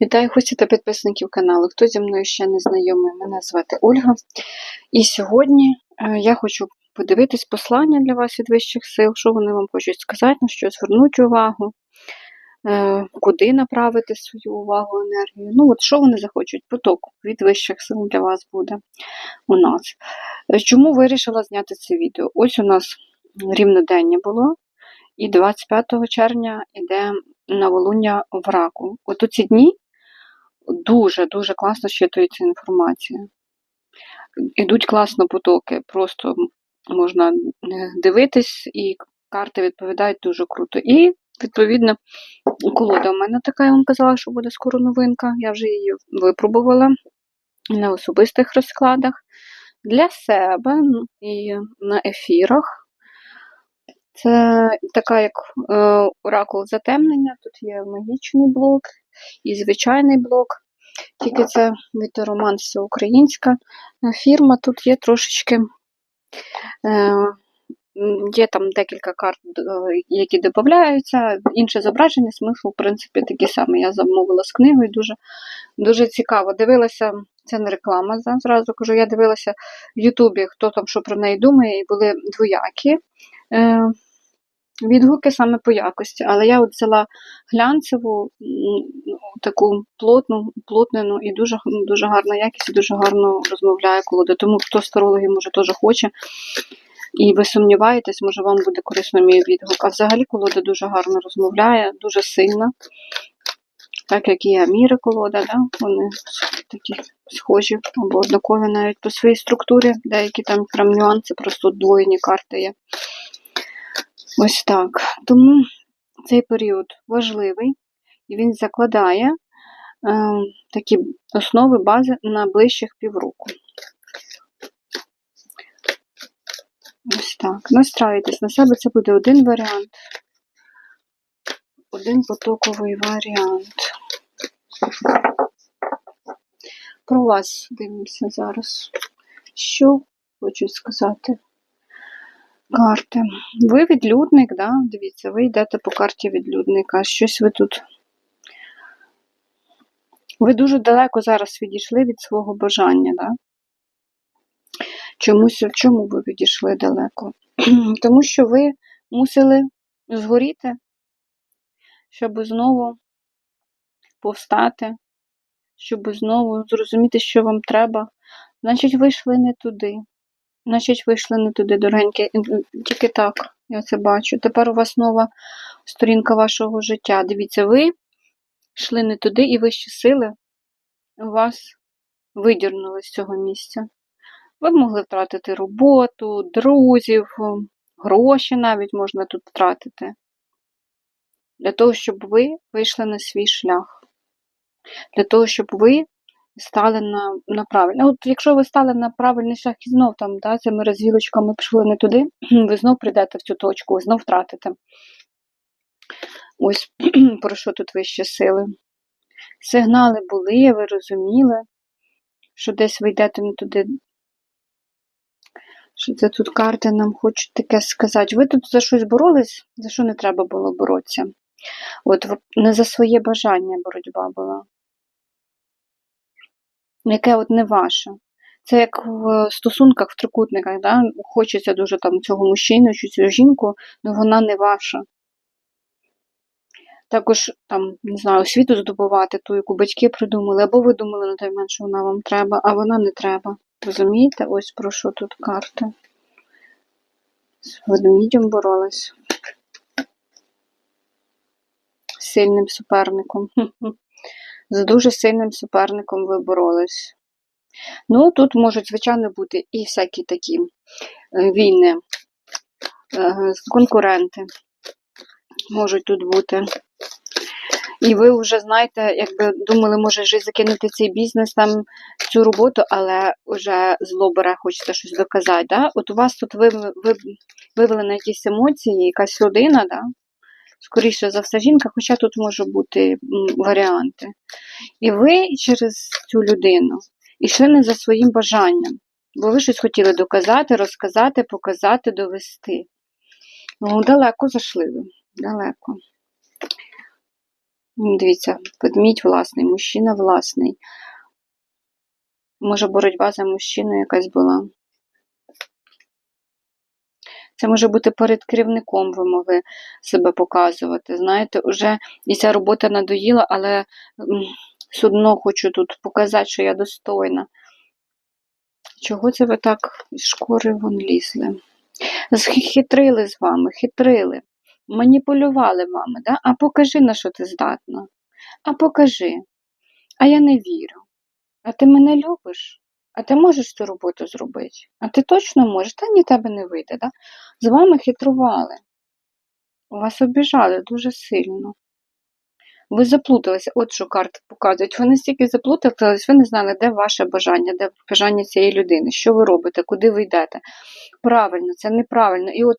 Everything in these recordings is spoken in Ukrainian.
Вітаю гості та підписників каналу. Хто зі мною ще не знайомий, мене звати Ольга. І сьогодні е, я хочу подивитись послання для вас від вищих сил, що вони вам хочуть сказати, на що звернуть увагу, е, куди направити свою увагу, енергію. Ну, от що вони захочуть, поток від вищих сил для вас буде у нас. Е, Чому вирішила зняти це відео? Ось у нас рівнодення було, і 25 червня йде новолуння в раку. От у ці дні дуже-дуже класно щитується інформація. Ідуть класно потоки, просто можна дивитись, і карти відповідають дуже круто. І, відповідно, колода у мене така, я вам казала, що буде скоро новинка. Я вже її випробувала на особистих розкладах для себе ну, і на ефірах. Це така як е, оракул затемнення. Тут є магічний блок і звичайний блок. Тільки це Вітероман всеукраїнська фірма. Тут є трошечки. Е, Є там декілька карт, е, які додаються, інше зображення, смисл, в принципі, такий самий. Я замовила з книгою, дуже дуже цікаво. Дивилася, це не реклама, зразу кажу, я дивилася в Ютубі, хто там що про неї думає, і були двоякі е, відгуки саме по якості. Але я от взяла глянцеву, таку плотну, плотнену і дуже дуже гарна якість, і дуже гарно розмовляє колода. Тому хто старологи, може, теж хоче. І ви сумніваєтесь, може вам буде корисно мій відгук. А взагалі колода дуже гарно розмовляє, дуже сильна. Так як і Аміри колода, да? вони такі схожі або однакові навіть по своїй структурі, деякі там прям нюанси, просто двоєні карти є. Ось так. Тому цей період важливий і він закладає е, такі основи бази на ближчих півроку. Ось так. Настраюйтесь на себе, це буде один варіант. Один потоковий варіант. Про вас дивимося зараз. Що хочу сказати? Карти. Ви відлюдник, да? Дивіться, ви йдете по карті відлюдника. Щось ви тут. Ви дуже далеко зараз відійшли від свого бажання, да? Чомусь в чому ви відійшли далеко? Тому що ви мусили згоріти, щоб знову повстати, щоб знову зрозуміти, що вам треба. Значить, вийшли не туди. Значить, вийшли не туди, дорогенькі. Тільки так, я це бачу. Тепер у вас нова сторінка вашого життя. Дивіться, ви йшли не туди, і вищі сили вас видірнули з цього місця. Ви могли втратити роботу, друзів, гроші навіть можна тут втратити. Для того, щоб ви вийшли на свій шлях. Для того, щоб ви стали на на правильний. От якщо ви стали на правильний шлях і знов там, да, цими розвілочками пішли не туди, ви знов прийдете в цю точку, знов втратите. Ось про що тут вищі сили. Сигнали були, ви розуміли, що десь ви йдете не туди. Що це тут карти нам хочуть таке сказати? Ви тут за щось боролись, за що не треба було боротися? От не за своє бажання боротьба була яке от не ваше. Це як в стосунках, в трикутниках, да? хочеться дуже там цього мужчину чи цю жінку, але вона не ваша. Також, там, не знаю, освіту здобувати, ту, яку батьки придумали, або ви думали на той момент, що вона вам треба, а вона не треба. Розумієте? Ось про що тут карти. З ведмідем боролась. Сильним суперником. З дуже сильним суперником ви боролись. Ну, тут можуть, звичайно, бути і всякі такі війни, конкуренти можуть тут бути. І ви вже, знаєте, якби думали, може вже закинути цей бізнес, там цю роботу, але вже зло бере, хочеться щось доказати. Да? От у вас тут вивели на якісь емоції, якась людина, да? Скоріше за все, жінка, хоча тут може бути варіанти. І ви через цю людину йшли не за своїм бажанням, бо ви щось хотіли доказати, розказати, показати, довести. Ну, далеко зайшли ви, далеко. Дивіться, ведмідь власний, мужчина власний. Може, боротьба за мужчину якась була. Це може бути перед керівником, ви могли себе показувати. Знаєте, уже і ця робота надоїла, але одно хочу тут показати, що я достойна. Чого це ви так з шкури вон лізли? Хитрили з вами, хитрили, маніпулювали вами, да? а покажи, на що ти здатна. А покажи. А я не вірю. А ти мене любиш? А ти можеш цю роботу зробити? А ти точно можеш? Та ні, тебе не вийде. Да? З вами хитрували. Вас обіжали дуже сильно. Ви заплуталися, от що карти показують. Ви настільки заплутались, ви не знали, де ваше бажання, де бажання цієї людини, що ви робите, куди ви йдете. Правильно, це неправильно. І от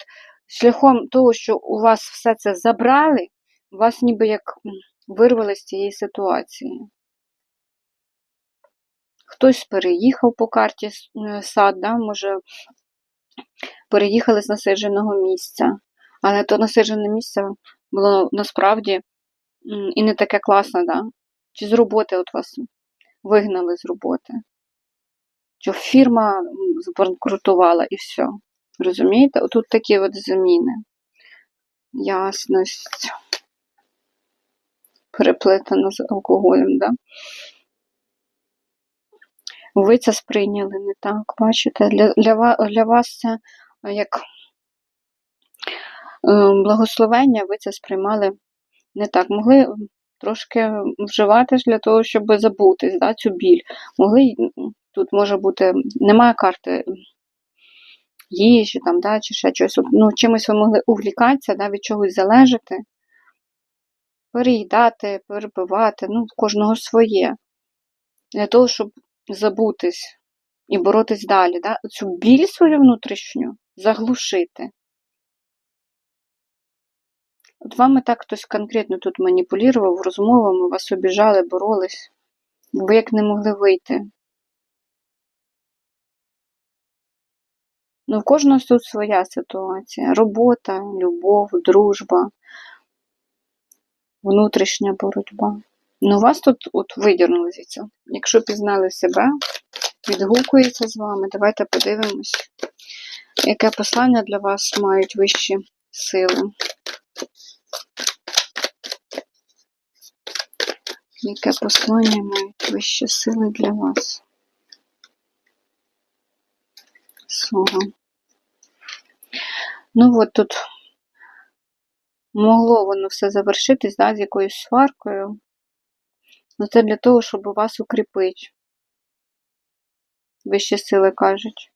шляхом того, що у вас все це забрали, вас ніби як вирвали з цієї ситуації. Хтось переїхав по карті е, сад, да, може, переїхали з насидженого місця. Але то насиджене місце було насправді і не таке класне, да? Чи з роботи от вас вигнали з роботи. Чи фірма збанкрутувала і все. Розумієте? Отут такі от зміни. Ясність. Переплетена з алкоголем, да? Ви це сприйняли не так, бачите? Для, для, для вас це як е, благословення, ви це сприймали не так. Могли трошки вживати для того, щоб забутись, да, цю біль. Могли, тут може бути, немає карти їжі, там, да, чи ще щось. Ну, чимось ви могли увлікатися, да, від чогось залежати, переїдати, перебивати, ну, кожного своє. Для того, щоб забутись і боротись далі, да? цю біль свою внутрішню заглушити. От вами так хтось конкретно тут маніпулював розмовами, вас обіжали, боролись. Ви як не могли вийти. Ну, в кожного тут своя ситуація. Робота, любов, дружба, внутрішня боротьба. Ну, вас тут от видірнули звідси. Якщо пізнали себе, відгукується з вами, давайте подивимось, яке послання для вас мають вищі сили. Яке послання мають вищі сили для вас? Слово. Ну от тут могло воно все завершитись, да, з якоюсь сваркою. Ну це для того, щоб вас укріпити. Вищі сили кажуть.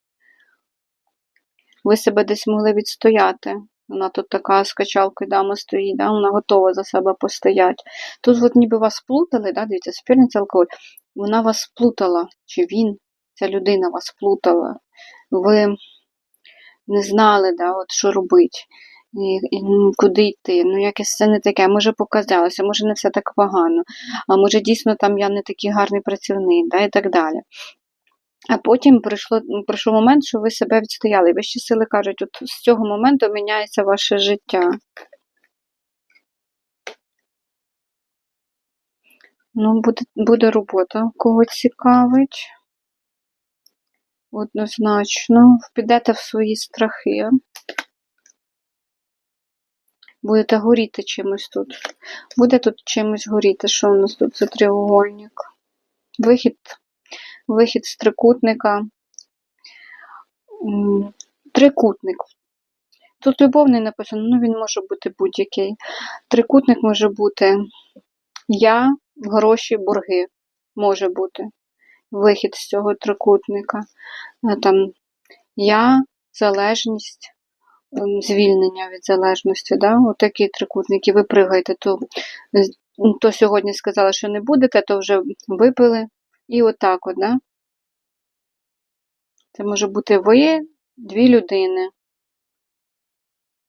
Ви себе десь могли відстояти. Вона тут така з качалкою дама стоїть, да? вона готова за себе постояти. Тут от ніби вас плутали, да? дивіться, спірниця алкоголь. Вона вас плутала, чи він, ця людина вас плутала. Ви не знали, да, от що робити, куди йти. Ну, якесь це не таке. Може показалося, може не все так погано, а може дійсно там я не такий гарний працівник, да, і так далі. А потім прийшло, прийшов момент, що ви себе відстояли. І Вищі сили кажуть, от з цього моменту міняється ваше життя. Ну, буде, буде робота, кого цікавить. Однозначно, підете в свої страхи. Будете горіти чимось тут. Буде тут чимось горіти. Що у нас тут за треугольник? Вихід, вихід з трикутника. Трикутник. Тут любовний написано, ну він може бути будь-який. Трикутник може бути я, гроші, борги. Може бути. Вихід з цього трикутника. Е, Там я, залежність, звільнення від залежності. Да? Отакі трикутники. Ви пригаєте, то, то сьогодні сказали, що не будете, то вже випили. І отак от, да? Це може бути ви, дві людини.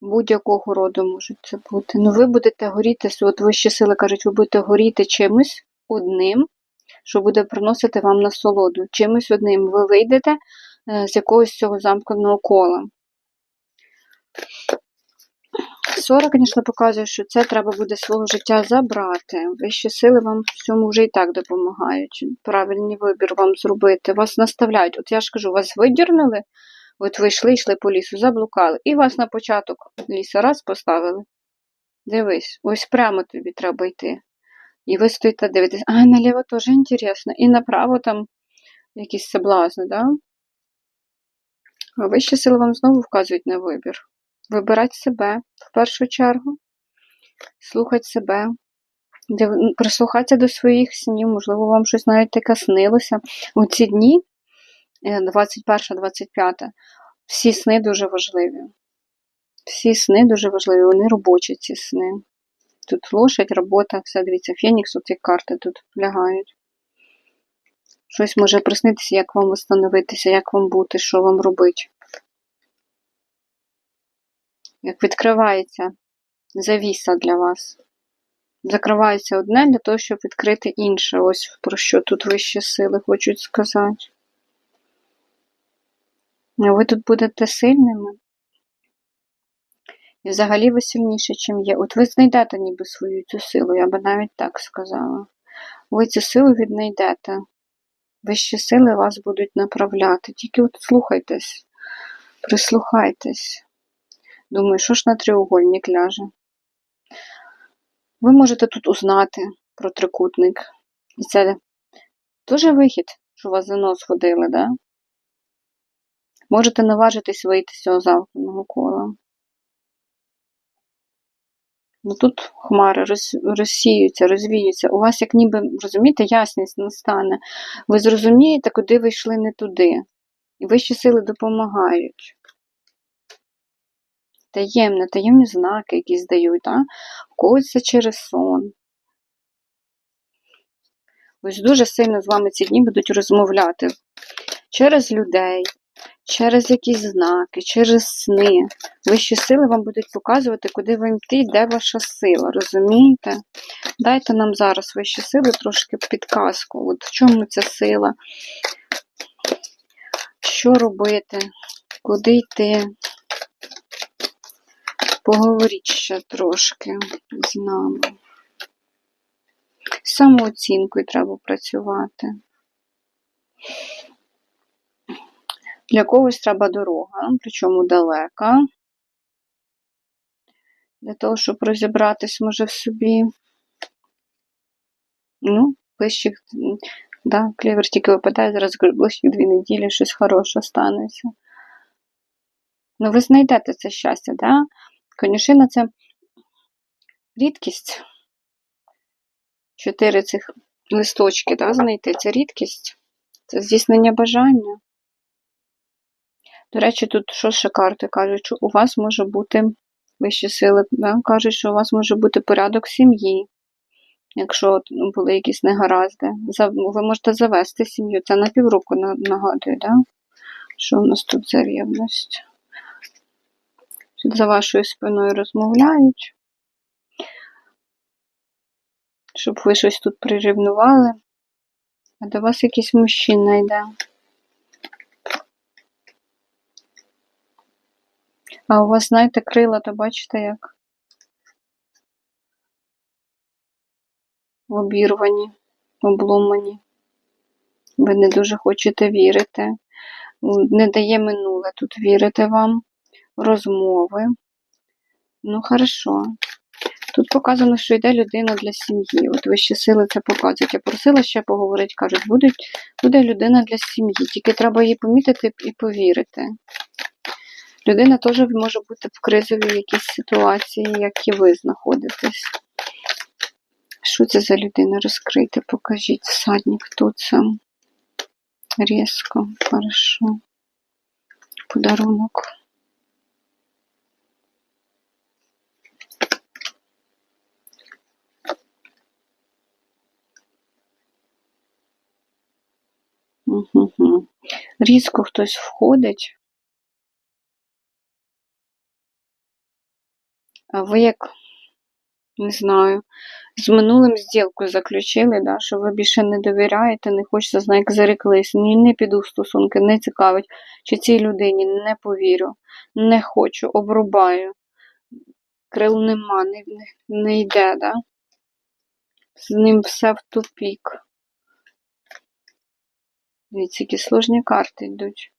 Будь-якого роду можуть це бути. Ну, ви будете горіти, от вищі сили кажуть, ви будете горіти чимось одним, що буде приносити вам насолоду. Чимось одним. Ви вийдете е, з якогось цього замкненого кола. 40, звісно, показує, що це треба буде свого життя забрати. Вищі сили вам в цьому вже і так допомагають. Правильний вибір вам зробити. Вас наставляють. От я ж кажу, вас видірнули, от ви йшли, йшли по лісу, заблукали, і вас на початок лісу раз поставили. Дивись, ось прямо тобі треба йти. І ви стоїте дивитесь, а наліво теж інтересно. І направо там якісь соблазни, да? А вищі сили вам знову вказують на вибір. Вибирати себе в першу чергу, слухати себе, прислухатися до своїх снів, можливо, вам щось навіть таке снилося. У ці дні, е, 21-25, всі сни дуже важливі. Всі сни дуже важливі, вони робочі, ці сни. Тут лошадь, робота, все, дивіться, Фенікс, оці карти тут лягають. Щось може приснитися, як вам встановитися, як вам бути, що вам робити. Як відкривається завіса для вас. Закривається одне для того, щоб відкрити інше. Ось про що тут вищі сили хочуть сказати. Ви тут будете сильними. І взагалі ви сильніше, ніж є. От ви знайдете ніби свою цю силу, я би навіть так сказала. Ви цю силу віднайдете. Вищі сили вас будуть направляти. Тільки от слухайтесь, прислухайтесь. Думаю, що ж на треугольник ляже. Ви можете тут узнати про трикутник. І це теж вихід, що вас за нос водили, да? Можете наважитись вийти з цього замкненого кола. Ну тут хмари роз, розсіються, розвіються. У вас, як ніби, розумієте, ясність настане. Ви зрозумієте, куди ви йшли не туди. І вищі сили допомагають. Таємне, таємні знаки якісь дають, да? в когось це через сон. Ось дуже сильно з вами ці дні будуть розмовляти через людей, через якісь знаки, через сни. Вищі сили вам будуть показувати, куди вам йти, де ваша сила, розумієте? Дайте нам зараз вищі сили трошки підказку. От в чому ця сила? Що робити? Куди йти? Поговоріть ще трошки з нами. З самооцінкою треба працювати. Для когось треба дорога, причому далека. Для того, щоб розібратись, може, в собі. Ну, ближчих, да, клівер тільки випадає, зараз ближчих дві неділі щось хороше станеться. Ну, ви знайдете це щастя, да? Конюшина це рідкість. Чотири цих листочки, да, знайти це рідкість. Це здійснення бажання. До речі, тут що карти кажуть, що у вас може бути вищі сили, да? кажуть, що у вас може бути порядок сім'ї. Якщо ну, були якісь негаразди, ви можете завести сім'ю. Це на півроку нагадує, да? що у нас тут за рівність. За вашою спиною розмовляють, щоб ви щось тут прирівнували, а до вас якийсь мужчина йде. А у вас, знаєте, крила, то бачите як? Обірвані, обломані. Ви не дуже хочете вірити. Не дає минуле тут вірити вам. Розмови. Ну, хорошо. Тут показано, що йде людина для сім'ї. От вищі сили це показують. Я просила ще поговорити, кажуть, буде, буде людина для сім'ї. Тільки треба її помітити і повірити. Людина теж може бути в кризовій якійсь ситуації, як і ви знаходитесь. Що це за людина? Розкрийте, покажіть. Всадник, хто це? Різко, хорошо. Подарунок. Угу. Різко хтось входить. А ви як, не знаю, з минулим зділку заключили, да, що ви більше не довіряєте, не хочете, знаю, як зареклись, ні, не піду в стосунки, не цікавить, чи цій людині не повірю, не хочу, обрубаю. крил нема, не, не, не йде, да? З ним все в тупік. Дивіться, які сложні карти йдуть.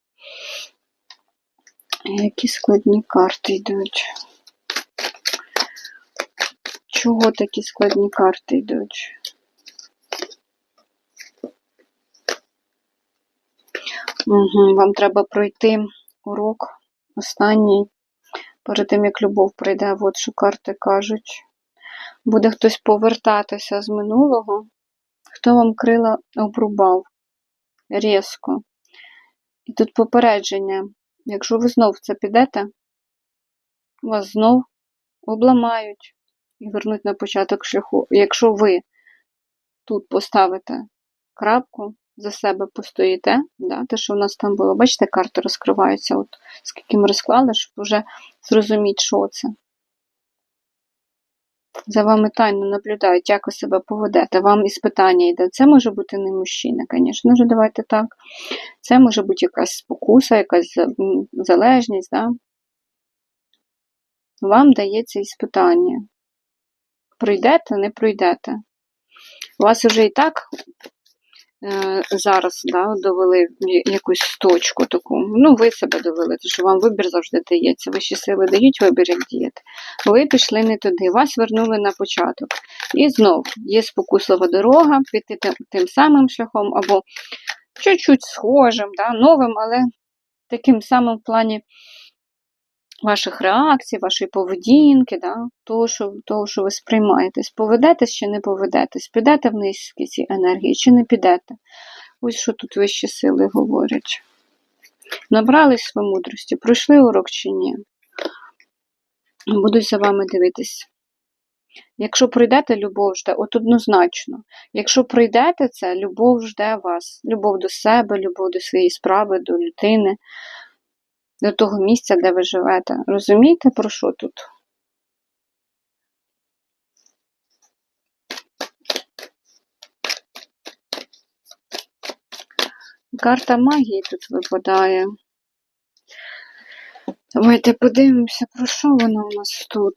Які складні карти йдуть. Чого такі складні карти йдуть? Угу. Вам треба пройти урок останній, перед тим, як любов прийде, от що карти кажуть. Буде хтось повертатися з минулого, хто вам крила обрубав різко. І тут попередження. Якщо ви знов це підете, вас знов обламають і вернуть на початок шляху. Якщо ви тут поставите крапку, за себе постоїте, да, те, що в нас там було, бачите, карти розкриваються, от скільки ми розклали, щоб вже зрозуміти, що це. За вами тайно наблюдають, як ви себе поведете. Вам із питання йде. Це може бути не мужчина, звісно ж, давайте так. Це може бути якась спокуса, якась залежність. Да? Вам дається іспитання. Пройдете, не пройдете. У вас вже і так зараз да, довели якусь точку таку. Ну, ви себе довели, тому що вам вибір завжди дається. Вищі сили дають вибір, як діяти. Ви пішли не туди, вас вернули на початок. І знов є спокуслива дорога, піти тим, тим самим шляхом, або чуть-чуть схожим, да, новим, але таким самим в плані ваших реакцій, вашої поведінки, да, того, що того, що ви сприймаєтесь. Поведетесь чи не поведетесь, підете в низькі ці енергії, чи не підете. Ось що тут вищі сили говорять. Набрались ви мудрості, пройшли урок чи ні? Будуть за вами дивитись. Якщо пройдете, любов жде, от однозначно. Якщо пройдете це, любов жде вас. Любов до себе, любов до своєї справи, до людини, до того місця, де ви живете. Розумієте, про що тут? Карта магії тут випадає. Давайте подивимося, про що вона у нас тут.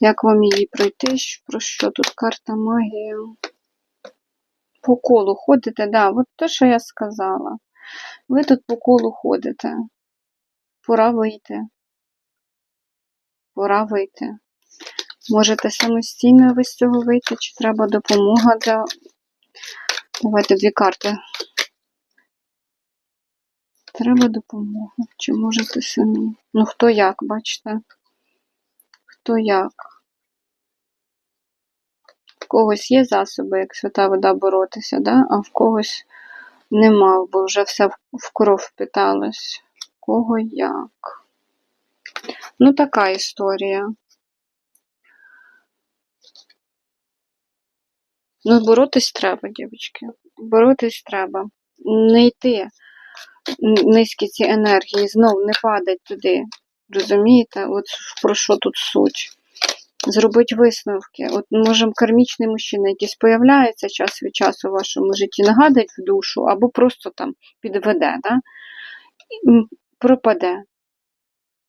Як вам її пройти? Про що тут карта магії? По колу ходите, да, от те, що я сказала. Ви тут по колу ходите. Пора вийти. Пора вийти. Можете самостійно ви з цього вийти, чи треба допомога для. Давайте дві карти. Треба допомога. Чи можете самі? Ну, хто як, бачите? Хто як? В когось є засоби, як свята вода боротися, да? а в когось нема, бо вже все в кров впиталось. Кого як? Ну, така історія. Ну, боротись треба, дівчатки. Боротись треба. Не йти низькі ці енергії, знов не падать туди. Розумієте? От про що тут суть? Зробить висновки. От, може, кармічний мужчина якийсь появляється час від часу в вашому житті, нагадать в душу, або просто там підведе, да? пропаде.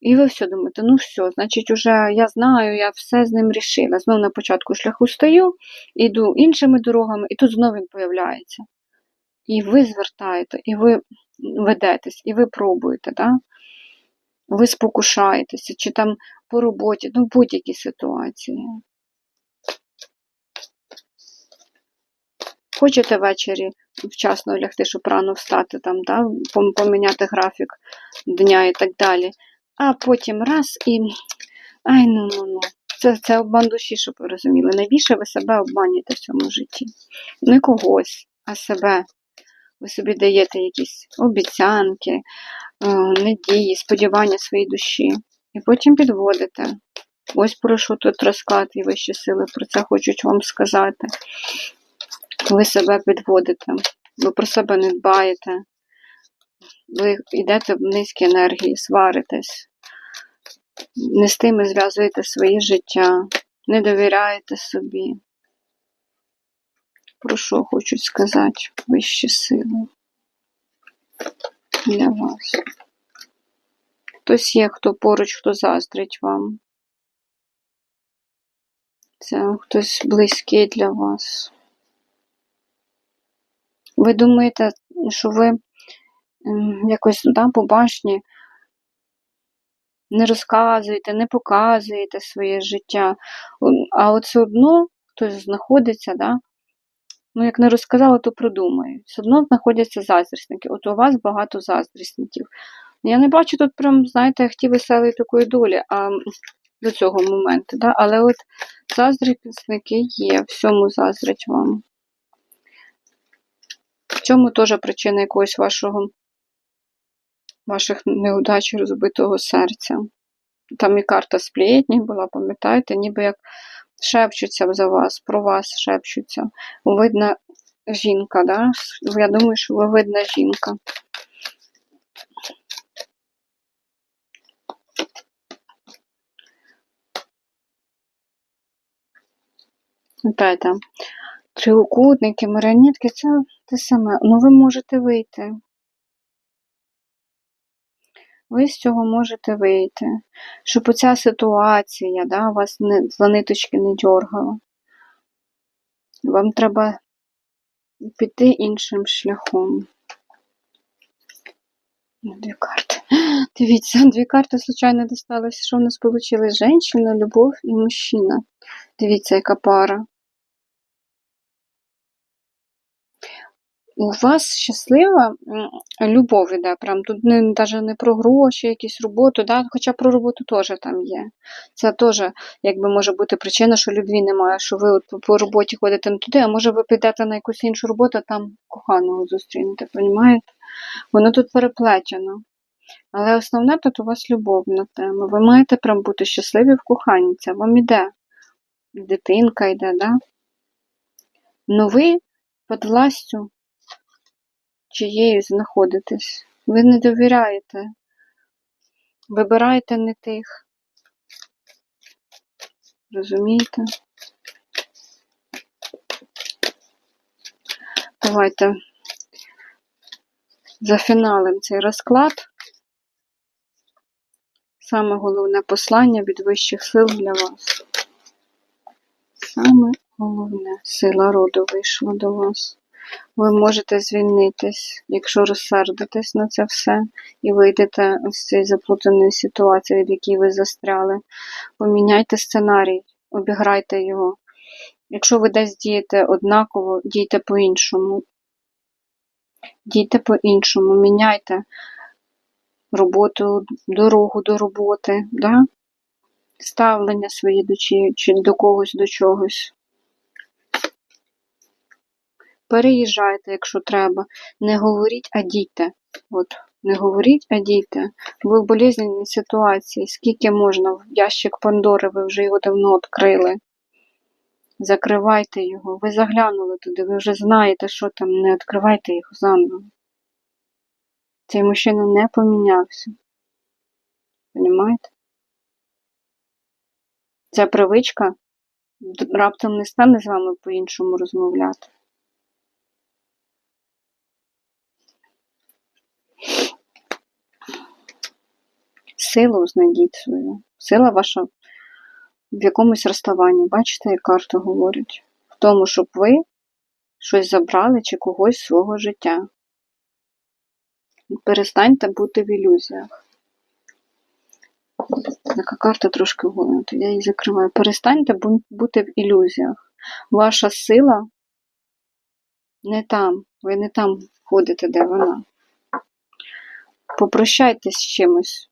І ви все думаєте, ну все, значить, уже я знаю, я все з ним рішила. Знову на початку шляху стою, іду іншими дорогами, і тут знову він появляється. І ви звертаєте, і ви ведетесь, і ви пробуєте, да? Ви спокушаєтеся, чи там по роботі, ну будь-які ситуації. Хочете ввечері вчасно лягти, щоб рано встати, там, да, поміняти графік дня і так далі. А потім раз і. Ай, ну ну ну. Це це обман душі, щоб ви розуміли. Найбільше ви себе обманюєте в цьому житті. Не когось, а себе. Ви собі даєте якісь обіцянки, надії, сподівання своїй душі. І потім підводите. Ось про що тут розклад і вищі сили про це хочуть вам сказати. Ви себе підводите, ви про себе не дбаєте, ви йдете в низькі енергії, сваритесь, не з тими зв'язуєте своє життя, не довіряєте собі. Про що хочуть сказати вищі сили для вас? Хтось є, хто поруч, хто заздрить вам. Це хтось близький для вас. Ви думаєте, що ви якось да, по башні не розказуєте, не показуєте своє життя. А все одно хтось знаходиться, да? Ну як не розказала, то продумають. Все одно знаходяться заздрісники. От у вас багато заздрісників. Я не бачу тут прям, знаєте, ті веселої такої долі а, до цього моменту. Да? Але от заздрісники є, всьому заздрять вам. В цьому теж причина якогось вашого ваших неудач розбитого серця. Там і карта сплетні була, пам'ятаєте, ніби як шепчуться за вас, про вас шепчуться. Видна жінка, да? Я думаю, що ви видна жінка. Пам'ятаєте, трикутники, маріонетки це те саме. Ну, ви можете вийти. Ви з цього можете вийти. Щоб оця ситуація да, вас не, за ниточки не дьоргала. Вам треба піти іншим шляхом. Дві карти. Дивіться, дві карти, случайно досталися. Що в нас вийшло? Женщина, любов і мужчина. Дивіться, яка пара. У вас щаслива любов іде, прям тут не, навіть не про гроші, якісь роботу, да? хоча про роботу теж там є. Це теж якби може бути причина, що любві немає, що ви от по роботі ходите не туди, а може ви підете на якусь іншу роботу, а там коханого зустрінете, розумієте? Воно тут переплетено. Але основне тут у вас любовна тема. Ви маєте прям бути щасливі в коханні. Це вам іде. Дитинка йде, да? Ну ви під властю чиєю знаходитесь. Ви не довіряєте, вибираєте не тих. Розумієте? Давайте зафіналим цей розклад. Саме головне послання від вищих сил для вас. Саме головне сила роду вийшла до вас. Ви можете звільнитись, якщо розсердитесь на це все, і вийдете з цієї заплутаної ситуації, в якій ви застряли. Поміняйте сценарій, обіграйте його. Якщо ви десь дієте однаково, дійте по-іншому. Дійте по-іншому, міняйте роботу, дорогу до роботи, да? ставлення своє до, чи, до когось до чогось. Переїжджайте, якщо треба. Не говоріть, а дійте. От, не говоріть, а дійте. Ви в болезненній ситуації, скільки можна, в ящик Пандори, ви вже його давно відкрили. Закривайте його. Ви заглянули туди, ви вже знаєте, що там, не відкривайте їх заново. Цей мужчина не помінявся. Понімаєте? Ця привичка раптом не стане з вами по-іншому розмовляти. Силу знайдіть свою. Сила ваша в якомусь розставанні. Бачите, як карти говорять? В тому, щоб ви щось забрали чи когось з свого життя. Перестаньте бути в ілюзіях. Така карта трошки голена, то я її закриваю. Перестаньте бути в ілюзіях. Ваша сила не там. Ви не там ходите, де вона. Попрощайтесь з чимось.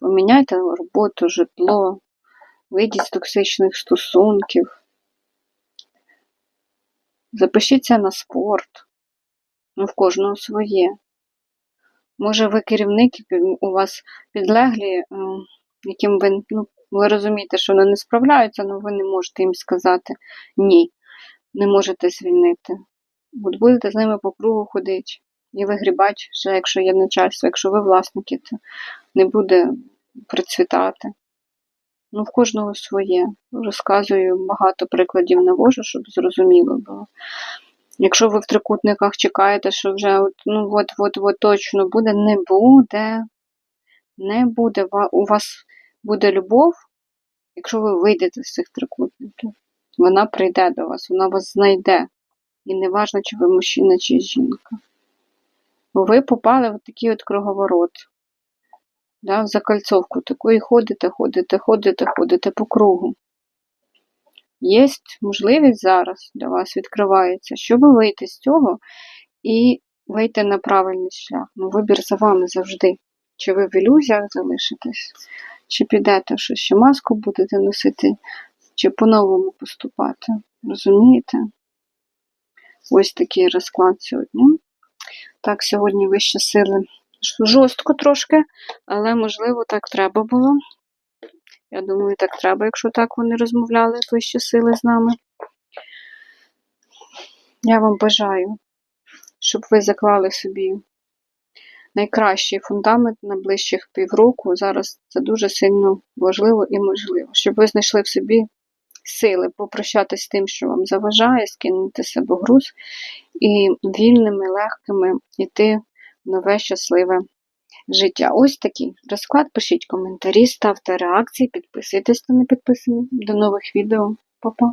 Поміняйте роботу, житло, вийдіть з токсичних стосунків. Запишіться на спорт. Ну, в кожного своє. Може, ви керівник, у вас підлеглі, яким ви, ну, ви розумієте, що вони не справляються, але ви не можете їм сказати ні, не можете звільнити. От будете з ними по кругу ходити і вигрібати, що якщо є начальство, якщо ви власники, то не буде процвітати. Ну, в кожного своє. Розказую, багато прикладів навожу, щоб зрозуміло було. Якщо ви в трикутниках чекаєте, що вже от, ну от-от-от точно буде, не буде. не буде. У вас буде любов, якщо ви вийдете з цих трикутників. Вона прийде до вас, вона вас знайде. І не важно, чи ви мужчина, чи жінка. Бо ви попали в такий от круговорот. Да, в закольцовку таку і ходите, ходите, ходите, ходите по кругу. Є можливість зараз для вас відкривається, щоб вийти з цього і вийти на правильний шлях. Ну, вибір за вами завжди. Чи ви в ілюзіях залишитесь, чи підете щось, ще маску будете носити, чи по-новому поступати. Розумієте? Ось такий розклад сьогодні. Так, сьогодні вищі сили жорстко трошки, але можливо так треба було. Я думаю, так треба, якщо так вони розмовляли вищі сили з нами. Я вам бажаю, щоб ви заклали собі найкращий фундамент на ближчих півроку. Зараз це дуже сильно важливо і можливо, щоб ви знайшли в собі сили попрощатись з тим, що вам заважає, скинути себе груз і вільними, легкими йти в нове щасливе життя. Ось такий розклад. Пишіть коментарі, ставте реакції, підписуйтесь, хто не підписаний. До нових відео. Па-па!